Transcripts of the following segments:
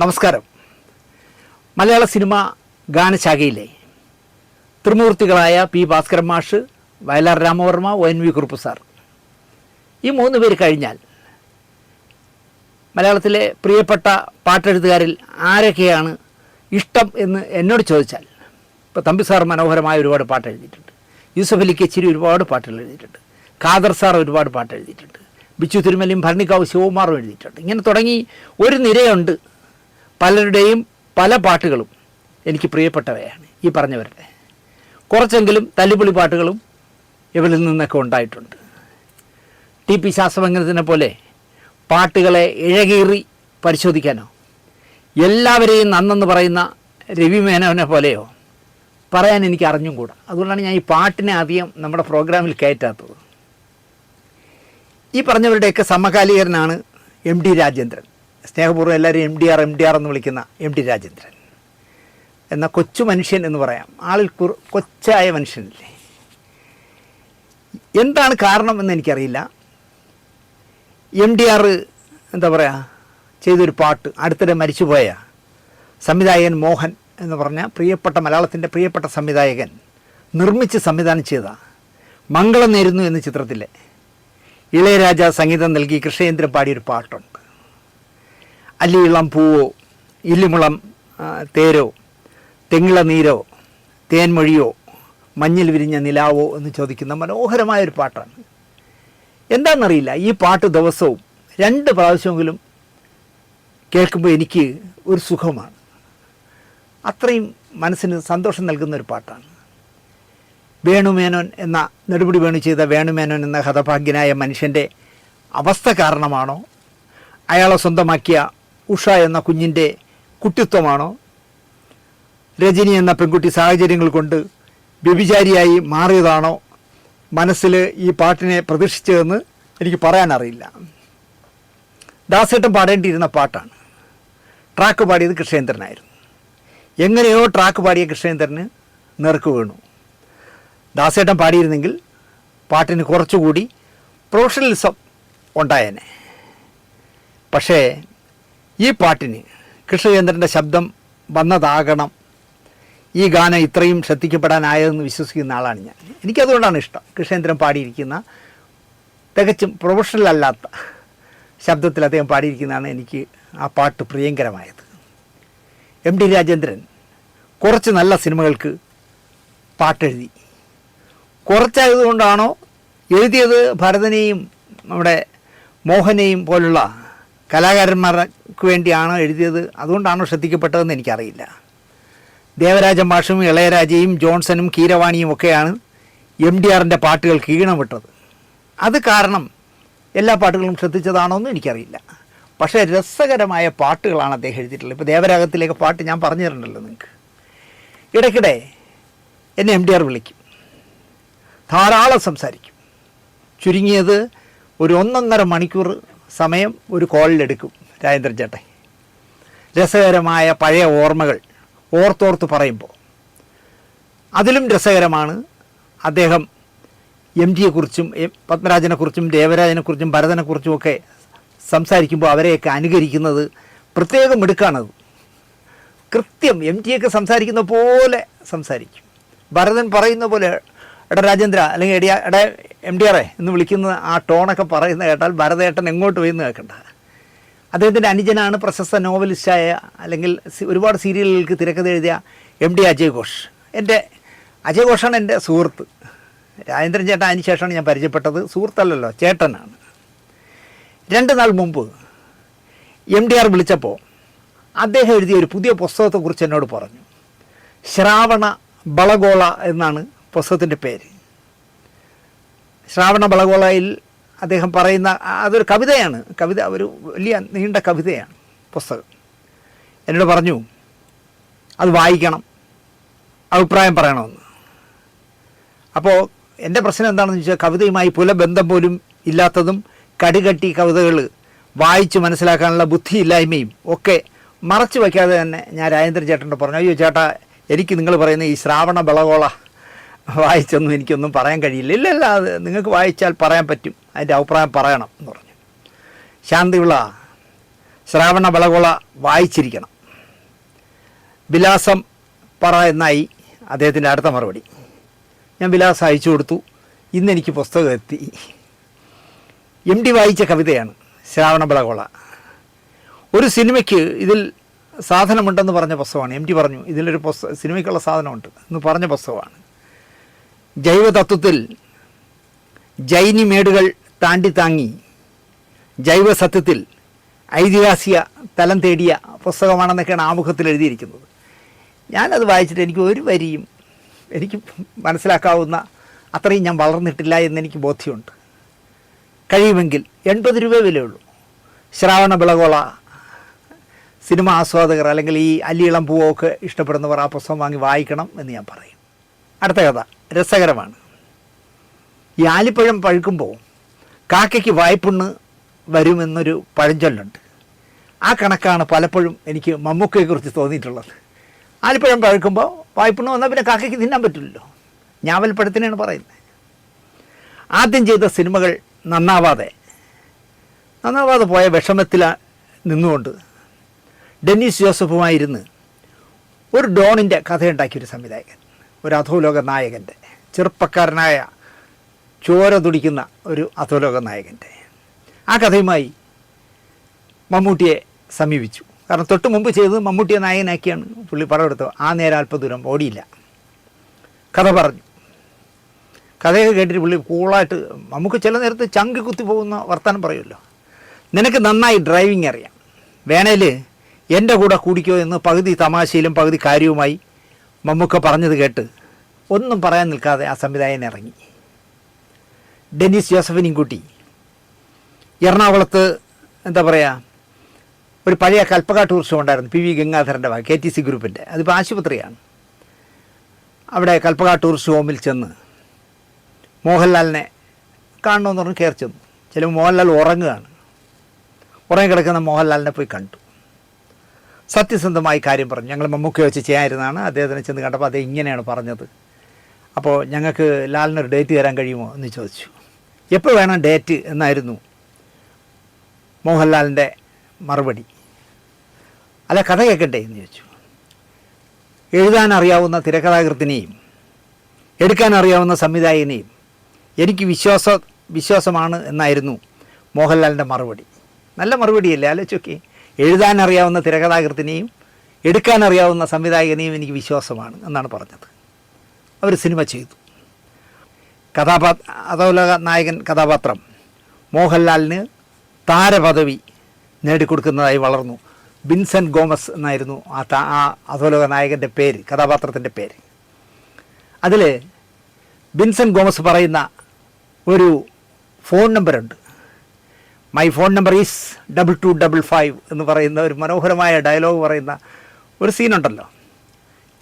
നമസ്കാരം. മലയാള സിനിമ ഗാനശാഖയിലെ ത്രിമൂർത്തികളായ പി ഭാസ്കരൻ മാഷ് Vayalar Ramavarma O N V Kurup sir. ഈ മൂന്ന് പേര് കഴിഞ്ഞാൽ മലയാളത്തിലെ പ്രിയപ്പെട്ട പാട്ടെഴുത്തുകാരിൽ ആരൊക്കെയാണ് ഇഷ്ടം എന്ന് എന്നോട് ചോദിച്ചാൽ ഇപ്പോൾ തമ്പി സാർ മനോഹരമായ ഒരുപാട് പാട്ട് എഴുതിയിട്ടുണ്ട് യൂസഫ് അലി കെച്ചിരി ഒരുപാട് പാട്ടുകൾ എഴുതിയിട്ടുണ്ട്. ഖാദർ സാർ ഒരുപാട് പാട്ട് എഴുതിയിട്ടുണ്ട് ബിച്ചു തിരുമലയും ഭരണിക്കാവ് ശിവകുമാറും എഴുതിയിട്ടുണ്ട്. ഇങ്ങനെ തുടങ്ങി ഒരു നിരയുണ്ട് പലരുടെയും പല പാട്ടുകളും എനിക്ക് പ്രിയപ്പെട്ടവയാണ് ഈ പറഞ്ഞവരുടെ. കുറച്ചെങ്കിലും തല്ലിപ്പൊളി പാട്ടുകളും ഇവരിൽ നിന്നൊക്കെ ഉണ്ടായിട്ടുണ്ട്. ടി പി ശാസ്ത്രഭംഗത്തിനെ പോലെ പാട്ടുകളെ ഇഴകീറി പരിശോധിക്കാനോ എല്ലാവരെയും നന്നെന്ന് പറയുന്ന രവി മേനോനെ പോലെയോ പറയാൻ എനിക്ക് അറിഞ്ഞും കൂടാ. അതുകൊണ്ടാണ് ഞാൻ ഈ പാട്ടിനെ അധികം നമ്മുടെ പ്രോഗ്രാമിൽ കയറ്റാത്തത്. ഈ പറഞ്ഞവരുടെയൊക്കെ സമകാലികരനാണ് എം ഡി രാജേന്ദ്രൻ. സ്നേഹപൂർവം എല്ലാവരും M D R M D R എന്ന് വിളിക്കുന്ന എം ഡി രാജേന്ദ്രൻ. എന്ന കൊച്ചു മനുഷ്യൻ എന്ന് പറയാം. ആളിൽ കുർ കൊച്ചായ മനുഷ്യനല്ലേ? എന്താണ് കാരണം എന്ന് എനിക്കറിയില്ല. എം ഡി ആർ എന്താ പറയുക ചെയ്തൊരു പാട്ട് അടുത്തിടെ മരിച്ചുപോയ സംവിധായകൻ മോഹൻ എന്ന് പറഞ്ഞ പ്രിയപ്പെട്ട മലയാളത്തിന്റെ പ്രിയപ്പെട്ട സംവിധായകൻ നിർമ്മിച്ച് സംവിധാനം ചെയ്ത മംഗളം നേരുന്നു എന്ന ചിത്രത്തിലെ ഇളയരാജ സംഗീതം നൽകി കൃഷ്ണേന്ദ്രൻ പാടിയൊരു പാട്ടുണ്ട്. അല്ലിയിളം പൂവോ ഇല്ലിമുളം തേരോ തെങ്ങിള നീരോ തേൻമൊഴിയോ മഞ്ഞിൽ വിരിഞ്ഞ നിലാവോ എന്ന് ചോദിക്കുന്ന മനോഹരമായൊരു പാട്ടാണ്. എന്താണെന്നറിയില്ല ഈ പാട്ട് ദിവസവും രണ്ട് പ്രാവശ്യമെങ്കിലും കേൾക്കുമ്പോൾ എനിക്ക് ഒരു സുഖമാണ്. അത്രയും മനസ്സിന് സന്തോഷം നൽകുന്ന ഒരു പാട്ടാണ്. വേണുമേനോൻ എന്ന നെടുപടി വേണു ചെയ്ത വേണുമേനോൻ എന്ന ഹതഭാഗ്യനായ മനുഷ്യന്റെ അവസ്ഥ കാരണമാണോ? അയാളെ സ്വന്തമാക്കിയ ഉഷ എന്ന കുഞ്ഞിന്റെ കുട്ടിത്വമാണോ? രജനി എന്ന പെൺകുട്ടി സാഹചര്യങ്ങൾ കൊണ്ട് വ്യഭിചാരിയായി മാറിയതാണോ? മനസ്സിൽ ഈ പാട്ടിനെ പ്രതീക്ഷിച്ചതെന്ന് എനിക്ക് പറയാനറിയില്ല. ദാസേട്ടൻ പാടേണ്ടിയിരുന്ന പാട്ടാണ്. ട്രാക്ക് പാടിയത് കൃഷ്ണേന്ദ്രനായിരുന്നു. എങ്ങനെയോ ട്രാക്ക് പാടിയ കൃഷ്ണേന്ദ്രന് നെറുക്ക് വീണു. ദാസേട്ടൻ പാടിയിരുന്നെങ്കിൽ പാട്ടിന് കുറച്ചുകൂടി പ്രൊഫഷണലിസം ഉണ്ടായേനെ. പക്ഷേ ഈ പാട്ടിന് കൃഷ്ണചന്ദ്രന്റെ ശബ്ദം വന്നതാകണം. ഈ ഗാനം ഇത്രയും ശ്രദ്ധിക്കപ്പെടാനായതെന്ന് വിശ്വസിക്കുന്ന ആളാണ് ഞാൻ. എനിക്കതുകൊണ്ടാണ് ഇഷ്ടം കൃഷ്ണചന്ദ്രൻ പാടിയിരിക്കുന്ന തികച്ചും പ്രൊഫഷണൽ അല്ലാത്ത ശബ്ദത്തിൽ അദ്ദേഹം പാടിയിരിക്കുന്നതാണ് എനിക്ക് ആ പാട്ട് പ്രിയങ്കരമായത്. എം ഡി രാജേന്ദ്രൻ കുറച്ച് നല്ല സിനിമകൾക്ക് പാട്ടെഴുതി. കുറച്ചായതുകൊണ്ടാണോ എഴുതിയത് ഭരതനെയും നമ്മുടെ മോഹനെയും പോലുള്ള കലാകാരന്മാർക്ക് വേണ്ടിയാണോ എഴുതിയത്. അതുകൊണ്ടാണോ ശ്രദ്ധിക്കപ്പെട്ടതെന്ന് എനിക്കറിയില്ല. ദേവരാജൻ മാഷും ഇളയരാജയും ജോൺസണും കീരവാണിയും ഒക്കെയാണ് എം ഡി ആറിന്റെ പാട്ടുകൾക്ക് ഈണം വിട്ടത്. അത് കാരണം എല്ലാ പാട്ടുകളും ശ്രദ്ധിച്ചതാണോ എന്നും എനിക്കറിയില്ല. പക്ഷേ രസകരമായ പാട്ടുകളാണ് അദ്ദേഹം എഴുതിയിട്ടുള്ളത്. ഇപ്പോൾ ദേവരാഗത്തിലേക്ക് പാട്ട് ഞാൻ പറഞ്ഞു തരണ്ടല്ലോ നിങ്ങൾക്ക്. ഇടയ്ക്കിടെ എന്നെ എം ഡി ആർ വിളിക്കും. ധാരാളം സംസാരിക്കും. ചുരുങ്ങിയത് ഒരു ഒന്നൊന്നര മണിക്കൂർ സമയം ഒരു കോളിലെടുക്കും. രാജേന്ദ്രൻ ചേട്ടൻ. രസകരമായ പഴയ ഓർമ്മകൾ ഓർത്തോർത്ത് പറയുമ്പോൾ. അതിലും രസകരമാണ് അദ്ദേഹം എം ജിയെക്കുറിച്ചും പത്മരാജനെക്കുറിച്ചും ദേവരാജനെക്കുറിച്ചും ഭരതനെക്കുറിച്ചും ഒക്കെ സംസാരിക്കുമ്പോൾ അവരെയൊക്കെ അനുകരിക്കുന്നത് പ്രത്യേകം എടുക്കാണത് കൃത്യം എം ജിയൊക്കെ സംസാരിക്കുന്ന പോലെ സംസാരിക്കും. ഭരതൻ പറയുന്ന പോലെ എടാ രാജേന്ദ്ര അല്ലെങ്കിൽ എടിയ എടാ എം ഡി ആറെ എന്ന് വിളിക്കുന്ന ആ ടോണൊക്കെ പറയുന്ന കേട്ടാൽ ഭരതേട്ടൻ എങ്ങോട്ട് പോയി എന്ന് കേൾക്കണ്ട. അദ്ദേഹത്തിന്റെ അനുജനാണ് പ്രശസ്ത നോവലിസ്റ്റായ അല്ലെങ്കിൽ ഒരുപാട് സീരിയലുകൾക്ക് തിരക്കഥ എഴുതിയ എം ഡി അജയ് ഘോഷ്. എന്റെ അജയ് ഘോഷാണ് എന്റെ സുഹൃത്ത്. രാജേന്ദ്രൻ ചേട്ടൻ അതിന് ശേഷമാണ് ഞാൻ പരിചയപ്പെട്ടത്. സുഹൃത്തല്ലല്ലോ ചേട്ടനാണ്. രണ്ട് നാൾ മുമ്പ് എം ഡി ആർ വിളിച്ചപ്പോൾ അദ്ദേഹം എഴുതിയ ഒരു പുതിയ പുസ്തകത്തെക്കുറിച്ച് എന്നോട് പറഞ്ഞു. ശ്രാവണ ബളഗോള എന്നാണ് പുസ്തകത്തിന്റെ പേര്. ശ്രാവണ ബളഗോളയിൽ അദ്ദേഹം പറയുന്ന അതൊരു കവിതയാണ്. കവിത ഒരു വലിയ നീണ്ട കവിതയാണ് പുസ്തകം. എന്നോട് പറഞ്ഞു അത് വായിക്കണം അഭിപ്രായം പറയണമെന്ന്. അപ്പോൾ എന്റെ പ്രശ്നം എന്താണെന്ന് വെച്ചാൽ കവിതയുമായി പുലബന്ധം പോലും ഇല്ലാത്തതും കടികട്ടി കവിതകൾ വായിച്ച് മനസ്സിലാക്കാനുള്ള ബുദ്ധിയില്ലായ്മയും ഒക്കെ മറച്ചു വയ്ക്കാതെ തന്നെ ഞാൻ രാജേന്ദ്രൻ ചേട്ടനോട് പറഞ്ഞു അയ്യോ ചേട്ടാ എനിക്ക് നിങ്ങൾ പറയുന്ന ഈ ശ്രാവണ ബളകോള വായിച്ചൊന്നും എനിക്കൊന്നും പറയാൻ കഴിയില്ല. ഇല്ലല്ല ഇല്ല അത് നിങ്ങൾക്ക് വായിച്ചാൽ പറയാൻ പറ്റും. അതിന്റെ അഭിപ്രായം പറയണം എന്ന് പറഞ്ഞു. ശാന്തിയുള്ള ശ്രാവണ ബളകുള വായിച്ചിരിക്കണം. വിലാസം പറ എന്നായി അദ്ദേഹത്തിന്റെ അടുത്ത മറുപടി. ഞാൻ വിലാസം അയച്ചു കൊടുത്തു. ഇന്നെനിക്ക് പുസ്തകം എത്തി. എം ഡി വായിച്ച കവിതയാണ് ശ്രാവണ ബളകുള ഒരു സിനിമയ്ക്ക് ഇതിൽ സാധനമുണ്ടെന്ന് പറഞ്ഞ പുസ്തകമാണ്. എം ടി പറഞ്ഞു ഇതിലൊരു പുസ്തക സിനിമയ്ക്കുള്ള സാധനമുണ്ട് എന്ന് പറഞ്ഞ പുസ്തകമാണ്. ജൈവതത്വത്തിൽ ജൈനി മേടുകൾ താണ്ടി താങ്ങി ജൈവസത്യത്തിൽ ഐതിഹാസിക തലം തേടിയ പുസ്തകമാണെന്നൊക്കെയാണ് ആമുഖത്തിൽ എഴുതിയിരിക്കുന്നത്. ഞാനത് വായിച്ചിട്ട് എനിക്ക് ഒരു വരിയും എനിക്ക് മനസ്സിലാക്കാവുന്ന അത്രയും ഞാൻ വളർന്നിട്ടില്ല എന്നെനിക്ക് ബോധ്യമുണ്ട്. കഴിയുമെങ്കിൽ എൺപത് രൂപ വിലയുള്ളൂ. ശ്രാവണ വിളകോള സിനിമ ആസ്വാദകർ അല്ലെങ്കിൽ ഈ അല്ലിയിളം പൂവൊക്കെ ഇഷ്ടപ്പെടുന്നവർ ആ പുസ്തകം വാങ്ങി വായിക്കണം എന്ന് ഞാൻ പറയും അടുത്ത കഥ രസകരമാണ്. ഈ ആലിപ്പഴം പഴുക്കുമ്പോൾ കാക്കയ്ക്ക് വായ്പുണ്ണ് വരുമെന്നൊരു പഴഞ്ചൊല്ലുണ്ട്. ആ കണക്കാണ് പലപ്പോഴും എനിക്ക് മമ്മൂക്കയെക്കുറിച്ച് തോന്നിയിട്ടുള്ളത്. ആലിപ്പഴം പഴുക്കുമ്പോൾ വായ്പുണ്ണ് വന്നാൽ പിന്നെ കാക്കയ്ക്ക് തിന്നാൻ പറ്റില്ലല്ലോ. ഞാവൽപ്പഴത്തിനാണ് പറയുന്നത്. ആദ്യം ചെയ്ത സിനിമകൾ നന്നാവാതെ നന്നാവാതെ പോയ വിഷമത്തിൽ നിന്നുകൊണ്ട് ഡെന്നിസ് ജോസഫുമായിരുന്ന് ഒരു ഡോണിന്റെ കഥയുണ്ടാക്കിയൊരു സംവിധായകൻ. ഒരു അധോലോക നായകന്റെ ചെറുപ്പക്കാരനായ ചോര തുടിക്കുന്ന ഒരു അധോലോക നായകന്റെ ആ കഥയുമായി മമ്മൂട്ടിയെ സമീപിച്ചു. കാരണം തൊട്ട് മുമ്പ് ചെയ്തത് മമ്മൂട്ടിയെ നായകനാക്കിയാണ്. പുള്ളി പടം എടുത്തത്. ആ നേരം അല്പ ദൂരം ഓടിയില്ല. കഥ പറഞ്ഞു. കഥയൊക്കെ കേട്ടിട്ട് പുള്ളി കൂളായിട്ട് നമുക്ക് ചില നേരത്ത് ചങ്കി കുത്തി പോകുന്ന വർത്തമാനം പറയുമല്ലോ. നിനക്ക് നന്നായി ഡ്രൈവിംഗ് അറിയാം. വേണേൽ എന്റെ കൂടെ കൂടിക്കോ എന്ന് പകുതി തമാശയിലും പകുതി കാര്യവുമായി മമ്മൂക്ക പറഞ്ഞത് കേട്ട് ഒന്നും പറയാൻ നിൽക്കാതെ ആ സംവിധായകൻ ഇറങ്ങി. ഡെന്നിസ് ജോസഫിനെയും കൂട്ടി. എറണാകുളത്ത് എന്താ പറയുക ഒരു പഴയ കൽപ്പക ടൂറിസം ഉണ്ടായിരുന്നു. പി വി ഗംഗാധരന്റെ ഭാഗം കെ ടി സി ഗ്രൂപ്പിന്റെ അതിപ്പോൾ ആശുപത്രിയാണ്. അവിടെ കൽപ്പക ടൂറിസ്റ്റ് ഹോമിൽ ചെന്ന് മോഹൻലാലിനെ കാണണമെന്ന് പറഞ്ഞ് കയറി ചെന്നു. ചിലപ്പോൾ മോഹൻലാൽ ഉറങ്ങുകയാണ്. ഉറങ്ങിക്കിടക്കുന്ന മോഹൻലാലിനെ പോയി കണ്ടു. സത്യസന്ധമായി കാര്യം പറഞ്ഞു. ഞങ്ങൾ മമ്മൂക്ക വെച്ച് ചെയ്യാനിരുന്നതാണ് അദ്ദേഹത്തിനെ ചെന്ന് കണ്ടപ്പോൾ അദ്ദേഹം ഇങ്ങനെയാണ് പറഞ്ഞത്. അപ്പോൾ ഞങ്ങൾക്ക് ലാലിനൊരു ഡേറ്റ് തരാൻ കഴിയുമോ എന്ന് ചോദിച്ചു. എപ്പോൾ വേണം ഡേറ്റ് എന്നായിരുന്നു മോഹൻലാലിന്റെ മറുപടി. അല്ല കഥ കേൾക്കട്ടെ എന്ന് ചോദിച്ചു. എഴുതാൻ അറിയാവുന്ന തിരക്കഥാകൃത്തിനെയും എടുക്കാൻ അറിയാവുന്ന സംവിധായകനെയും എനിക്ക് വിശ്വാസ വിശ്വാസമാണ് എന്നായിരുന്നു മോഹൻലാലിന്റെ മറുപടി. നല്ല മറുപടിയല്ലേ? ആലോചിച്ചൊക്കെ എഴുതാൻ അറിയാവുന്ന തിരക്കഥാകൃത്തിനെയും എടുക്കാൻ അറിയാവുന്ന സംവിധായകനെയും എനിക്ക് വിശ്വാസമാണ് എന്നാണ് പറഞ്ഞത്. അവർ സിനിമ ചെയ്തു. കഥാപാത്ര അതോലക നായകൻ കഥാപാത്രം മോഹൻലാലിന് താരപദവി നേടിക്കൊടുക്കുന്നതായി വളർന്നു. ബിൻസെന്റ് ഗോമസ് എന്നായിരുന്നു ആ താ ആ അധോലോക നായകന്റെ പേര് കഥാപാത്രത്തിന്റെ പേര്. അതിൽ വിൻസെന്റ് ഗോമസ് പറയുന്ന ഒരു phone നമ്പറുണ്ട്. My phone number is double two double five എന്ന് പറയുന്ന ഒരു മനോഹരമായ ഡയലോഗ് പറയുന്ന ഒരു സീനുണ്ടല്ലോ.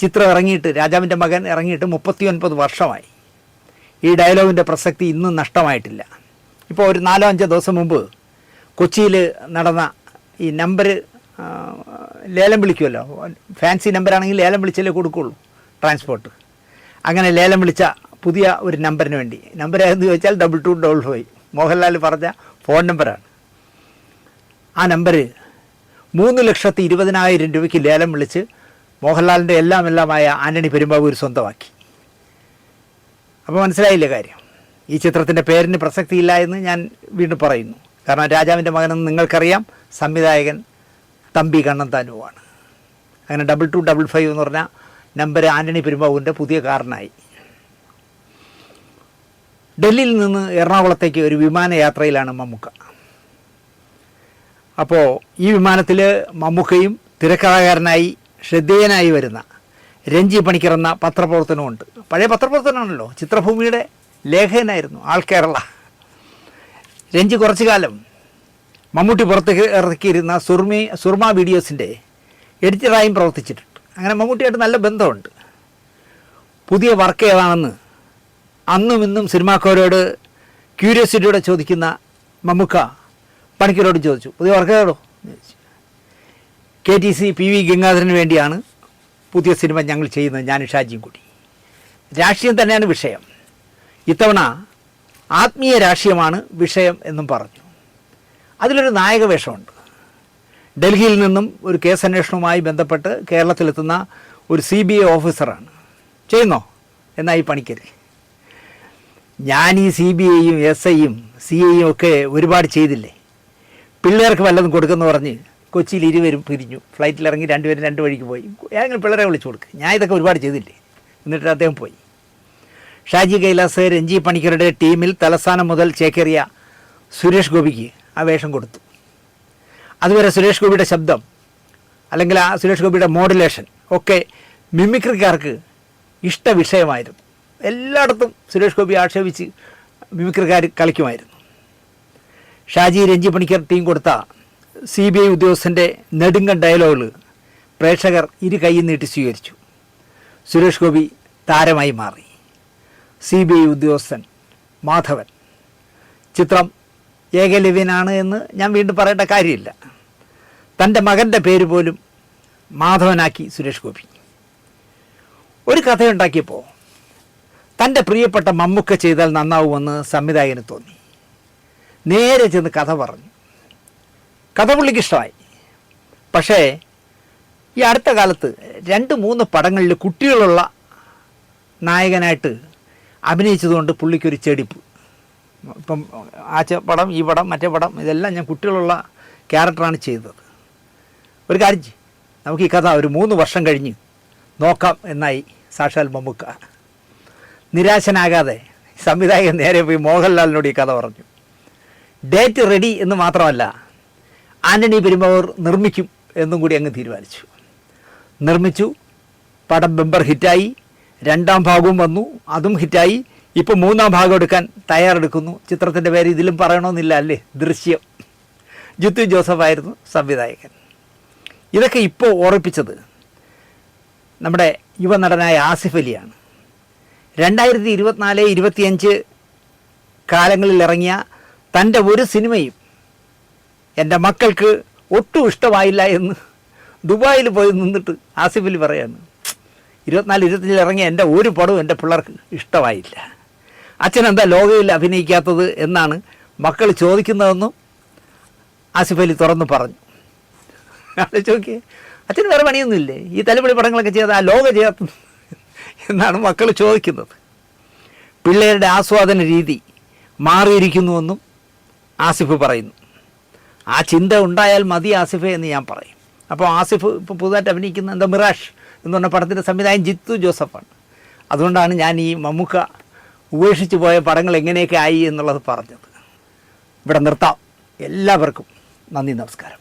ചിത്രം ഇറങ്ങിയിട്ട് രാജാവിന്റെ മകൻ ഇറങ്ങിയിട്ട് മുപ്പത്തി ഒൻപത് വർഷമായി. ഈ ഡയലോഗിന്റെ പ്രസക്തി ഇന്നും നഷ്ടമായിട്ടില്ല. ഇപ്പോൾ ഒരു നാലോ അഞ്ചോ ദിവസം മുമ്പ് കൊച്ചിയിൽ നടന്ന ഈ നമ്പർ ലേലം വിളിക്കുമല്ലോ. ഫാൻസി നമ്പറാണെങ്കിൽ ലേലം വിളിച്ചാലേ കൊടുക്കുള്ളൂ ട്രാൻസ്പോർട്ട്. അങ്ങനെ ലേലം വിളിച്ച പുതിയ ഒരു നമ്പറിന് വേണ്ടി. നമ്പർ ഏതെന്ന് ചോദിച്ചാൽ double two double five. Mohanlal പറഞ്ഞ ഫോൺ നമ്പറാണ്. ആ നമ്പർ മൂന്ന് ലക്ഷത്തി ഇരുപതിനായിരം രൂപയ്ക്ക് ലേലം വിളിച്ച് മോഹൻലാലിന്റെ എല്ലാം എല്ലാമായ ആന്റണി പെരുമ്പാവൂർ സ്വന്തമാക്കി. അപ്പോൾ മനസ്സിലായില്ലേ കാര്യം? ഈ ചിത്രത്തിന്റെ പേരിന് പ്രസക്തിയില്ല എന്ന് ഞാൻ വീണ്ടും പറയുന്നു. കാരണം രാജാവിന്റെ മകനെന്ന് നിങ്ങൾക്കറിയാം സംവിധായകൻ തമ്പി കണ്ണൻ താനുവാണ് അങ്ങനെ ഡബിൾ ടു ഡബിൾ ഫൈവ് എന്ന് പറഞ്ഞാൽ നമ്പർ ആന്റണി പെരുമ്പാവൂരിന്റെ പുതിയ കാറിനായി. ഡൽഹിയിൽ നിന്ന് എറണാകുളത്തേക്ക് ഒരു വിമാനയാത്രയിലാണ് മമ്മൂക്ക. അപ്പോൾ ഈ വിമാനത്തിൽ മമ്മൂക്കയും തിരക്കഥാകാരനായി ശ്രദ്ധേയനായി വരുന്ന രഞ്ജി പണിക്കർ എന്ന പത്രപ്രവർത്തനമുണ്ട്. പഴയ പത്രപ്രവർത്തനമാണല്ലോ. ചിത്രഭൂമിയുടെ ലേഖകനായിരുന്നു ആൾ കേരള. രഞ്ജി കുറച്ചു കാലം മമ്മൂട്ടി പുറത്തേക്ക് ഇറക്കിയിരുന്ന സുർമി സുർമ വീഡിയോസിന്റെ എഡിറ്ററായും പ്രവർത്തിച്ചിട്ടുണ്ട്. അങ്ങനെ മമ്മൂട്ടിയായിട്ട് നല്ല ബന്ധമുണ്ട്. പുതിയ വർക്ക് ഏതാണെന്ന് അന്നും ഇന്നും സിനിമാക്കാരോട് ക്യൂരിയോസിറ്റിയോടെ ചോദിക്കുന്ന മമ്മുക്ക പണിക്കരോട് ചോദിച്ചു. പുതിയ വർക്ക് ഏതാടോ? ചോദിച്ചു K T C P V Gangadharan വേണ്ടിയാണ് പുതിയ സിനിമ ഞങ്ങൾ ചെയ്യുന്നത് ഞാൻ ഷാജിയും കൂടി. രാഷ്ട്രീയം തന്നെയാണ് വിഷയം. ഇത്തവണ ആത്മീയ രാഷ്ട്രീയമാണ് വിഷയം എന്നും പറഞ്ഞു. അതിലൊരു നായക വേഷമുണ്ട്. ഡൽഹിയിൽ നിന്നും ഒരു കേസ് അന്വേഷണവുമായി ബന്ധപ്പെട്ട് കേരളത്തിലെത്തുന്ന ഒരു സി ബി ഐ ഓഫീസറാണ്. ചെയ്യുന്നോ? എന്നാ ഈ പണിക്കര്. ഞാൻ ഈ സി ബി ഐയും എസ് ഐയും സി ഐയും ഒക്കെ ഒരുപാട് ചെയ്തില്ലേ? പിള്ളേർക്ക് വല്ലതും കൊടുക്കുമെന്ന് പറഞ്ഞ് കൊച്ചിയിൽ ഇരുവരും പിരിഞ്ഞു. ഫ്ലൈറ്റിൽ ഇറങ്ങി രണ്ടുപേരും രണ്ട് വഴിക്ക് പോയി. ഞങ്ങൾ പിള്ളേരെ വിളിച്ചു കൊടുക്കുക ഞാൻ ഇതൊക്കെ ഒരുപാട് ചെയ്തില്ലേ? എന്നിട്ട് അദ്ദേഹം പോയി. ഷാജി കൈലാസ് രഞ്ജി പണിക്കരുടെ ടീമിൽ തലസ്ഥാനം മുതൽ ചേക്കേറിയ സുരേഷ് ഗോപിക്ക് ആ വേഷം കൊടുത്തു. അതുവരെ സുരേഷ് ഗോപിയുടെ ശബ്ദം അല്ലെങ്കിൽ ആ സുരേഷ് ഗോപിയുടെ മോഡുലേഷൻ ഒക്കെ മിമിക്രിക്കാർക്ക് ഇഷ്ട വിഷയമായിരുന്നു എല്ലായിടത്തും സുരേഷ് ഗോപി ആക്ഷേപിച്ച് മിമിക്രിക്കാർ കളിക്കുമായിരുന്നു. ഷാജി രഞ്ജി പണിക്കർ ടീം കൊടുത്ത സി ബി ഐ ഉദ്യോഗസ്ഥന്റെ നെടുങ്കൻ ഡയലോഗുകൾ പ്രേക്ഷകർ ഇരു കൈയും നീട്ടി സ്വീകരിച്ചു. സുരേഷ് ഗോപി താരമായി മാറി. സി ബി ഐ ഉദ്യോഗസ്ഥൻ മാധവൻ. ചിത്രം ഏകലവ്യനാണ് എന്ന് ഞാൻ വീണ്ടും പറയേണ്ട കാര്യമില്ല. തന്റെ മകന്റെ പേര് പോലും മാധവനാക്കി സുരേഷ് ഗോപി. ഒരു കഥയുണ്ടാക്കിയപ്പോൾ തന്റെ പ്രിയപ്പെട്ട മമ്മുക്ക ചെയ്താൽ നന്നാവുമെന്ന് സംവിധായകന് തോന്നി. നേരെ ചെന്ന് കഥ പറഞ്ഞു. കഥ പുള്ളിക്ക് ഇഷ്ടമായി. പക്ഷേ ഈ അടുത്ത കാലത്ത് രണ്ട് മൂന്ന് പടങ്ങളിൽ കുട്ടികളുള്ള നായകനായിട്ട് അഭിനയിച്ചതുകൊണ്ട് പുള്ളിക്കൊരു ചെടിപ്പ്. ഇപ്പം ആ പടം ഈ പടം മറ്റേ പടം ഇതെല്ലാം ഞാൻ കുട്ടികളുള്ള ക്യാരക്ടറാണ് ചെയ്തത്. ഒരു കാര്യം നമുക്ക് ഈ കഥ ഒരു മൂന്ന് വർഷം കഴിഞ്ഞ് നോക്കാം എന്നായി സാക്ഷാൽ മമ്മൂക്ക. നിരാശനാകാതെ സംവിധായകൻ നേരെ പോയി മോഹൻലാലിനോട് ഈ കഥ പറഞ്ഞു. ഡേറ്റ് റെഡി എന്ന് മാത്രമല്ല ആന്റണി പെരുമ്പാവൂർ നിർമ്മിക്കും എന്നും കൂടി അങ്ങ് തീരുമാനിച്ചു. നിർമ്മിച്ചു പടം ബെമ്പർ ഹിറ്റായി രണ്ടാം ഭാഗവും വന്നു അതും ഹിറ്റായി. ഇപ്പോൾ മൂന്നാം ഭാഗം എടുക്കാൻ തയ്യാറെടുക്കുന്നു. ചിത്രത്തിന്റെ പേര് ഇതിലും പറയണമെന്നില്ല അല്ലേ? ദൃശ്യം. ജിത്തു ജോസഫായിരുന്നു സംവിധായകൻ. ഇതൊക്കെ ഇപ്പോൾ ഓർമ്മിപ്പിച്ചത് നമ്മുടെ യുവ നടനായ ആസിഫ് അലിയാണ്. രണ്ടായിരത്തി ഇരുപത്തിനാല് ഇരുപത്തിയഞ്ച് കാലങ്ങളിൽ ഇറങ്ങിയ തന്റെ ഒരു സിനിമയും എന്റെ മക്കൾക്ക് ഒട്ടും ഇഷ്ടമായില്ല എന്ന് ദുബായിൽ പോയി നിന്നിട്ട് ആസിഫിൽ പറയാണ് ഇരുപത്തിനാല് ഇരുപത്തഞ്ചിൽ ഇറങ്ങിയ എന്റെ ഒരു പടവും എന്റെ പിള്ളേർക്ക് ഇഷ്ടമായില്ല. അച്ഛൻ എന്താ ലോകയിൽ അഭിനയിക്കാത്തത് എന്നാണ് മക്കൾ ചോദിക്കുന്നതെന്നും ആസിഫ് അലി തുറന്ന് പറഞ്ഞു. ആലോചിച്ച് നോക്കിയേ അച്ഛന് വേറെ പണിയൊന്നുമില്ലേ? ഈ തലമുടി പടങ്ങളൊക്കെ ചെയ്ത് ആ ലോക ചെയ്യാത്ത എന്നാണ് മക്കൾ ചോദിക്കുന്നത്. പിള്ളേരുടെ ആസ്വാദന രീതി മാറിയിരിക്കുന്നുവെന്നും ആസിഫ് പറയുന്നു. ആ ചിന്ത ഉണ്ടായാൽ മതി ആസിഫ് എന്ന് ഞാൻ പറയും. അപ്പോൾ ആസിഫ് ഇപ്പോൾ പുതുതായിട്ട് അഭിനയിക്കുന്ന എന്താ മിറാഷ് എന്ന് പറഞ്ഞ പടത്തിന്റെ സംവിധായകൻ ജിത്തു ജോസഫാണ്. അതുകൊണ്ടാണ് ഞാൻ ഈ മമ്മൂക്ക ഉപേക്ഷിച്ച് പോയ പടങ്ങൾ എങ്ങനെയൊക്കെ ആയി എന്നുള്ളത് പറഞ്ഞത്. ഇവിടെ നിർത്താം. എല്ലാവർക്കും നന്ദി നമസ്കാരം.